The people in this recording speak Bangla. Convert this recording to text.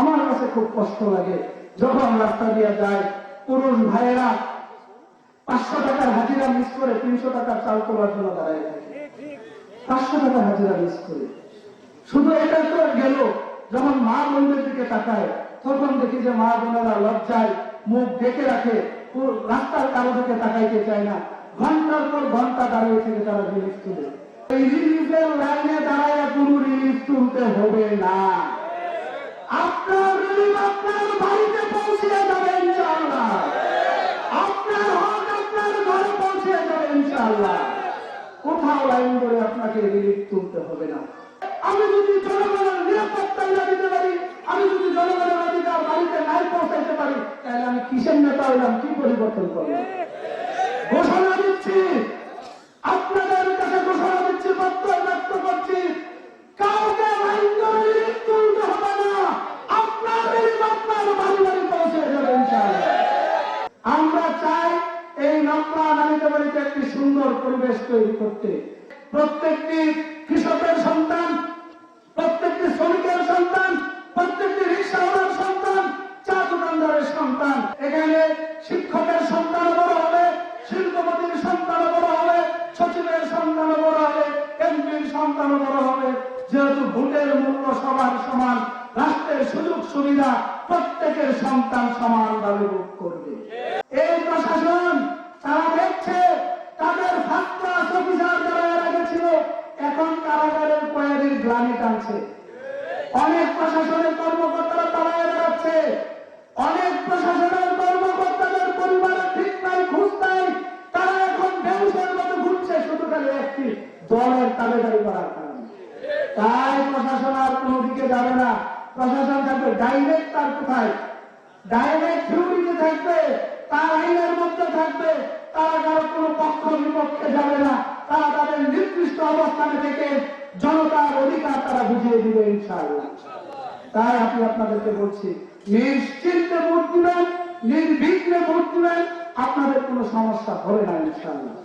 আমার কাছে খুব কষ্ট লাগে। যখন রাস্তা দিয়ে যায়, পুরুষ ভাইয়েরা পাঁচশো টাকার হাজিরা মিস করে তিনশো টাকার চাল তোলার জন্য দাঁড়ায় পাঁচশো টাকার হাজিরা মিস করে। শুধু এটা তো গেল। যখন মা বোনদের দিকে তাকায়, তখন দেখি যে মা বোনেরা লজ্জায় মুখ ডেকে রাখে। রাস্তার কারও দিকে তাকাইতে চায় না। ঘণ্টার পর ঘণ্টা দাঁড়িয়ে থেকে তারা রিলিফ তুলে। এই রিলিফের লাইনে দাঁড়ায় কোনো রিলিফ তুলতে হবে না। ইনশাআল্লাহ কোথাও লাইন ধরে আপনাকে রিলিফ তুলতে হবে না। আমি যদি জনগণের নিরাপত্তায় না দিতে পারি, আমি যদি জনগণের অধিকার বাড়িতে নাই পৌঁছাইতে পারি, তাহলে আমি কিসের নেতা হইলাম? কি পরিবর্তন করব? ঘোষণা দিচ্ছি আপনাদের সুন্দর পরিবেশ তৈরি করতে। প্রত্যেকটি কৃষকের সন্তান, প্রত্যেকটি শ্রমিকের সন্তান, প্রত্যেকটি রিক্সাওয়ালার সন্তান চা দোকানদারের সন্তান। এখানে শিক্ষকের সন্তান বড় হবে, শিল্পপতির সন্তান বড় হবে, সচিবের সন্তান বড় হবে, এমপির সন্তান বড় হবে। যেহেতু ভোটের মূল্য সবার সমান, রাষ্ট্রের সুযোগ সুবিধা প্রত্যেকের সন্তান সমানভাবে ভোগ করবে। টানছে অনেক প্রশাসনের কর্মকর্তারা তাড়ায় বেড়াচ্ছে। অনেক প্রশাসনের কর্মকর্তাদের পরিবারের ঠিক নাই, খুঁজ নাই। তারা এখন বেউসের মতো ঘুরছে, শুধু খালি একটি দলের তাবেদারি করার কারণে। তাই প্রশাসন আর কোনো দিকে যাবে না। প্রশাসন থাকবে ডাইরেক্ট তার কোথায় ডাইরেক্ট থিওরিতে থাকবে, তার আইনের মধ্যে থাকবে। তারা কারও কোনো পক্ষ বিপক্ষে যাবে না। তারা তাদের নির্দিষ্ট অবস্থানে থেকে জনতার অধিকার তারা বুঝিয়ে দিবে তাই আমি আপনাদেরকে বলছি, নিশ্চিন্তে ভোট দিবেন, নির্বিঘ্নে ভোট দিবেন, আপনাদের কোনো সমস্যা হবে না, ইনশাআল্লাহ।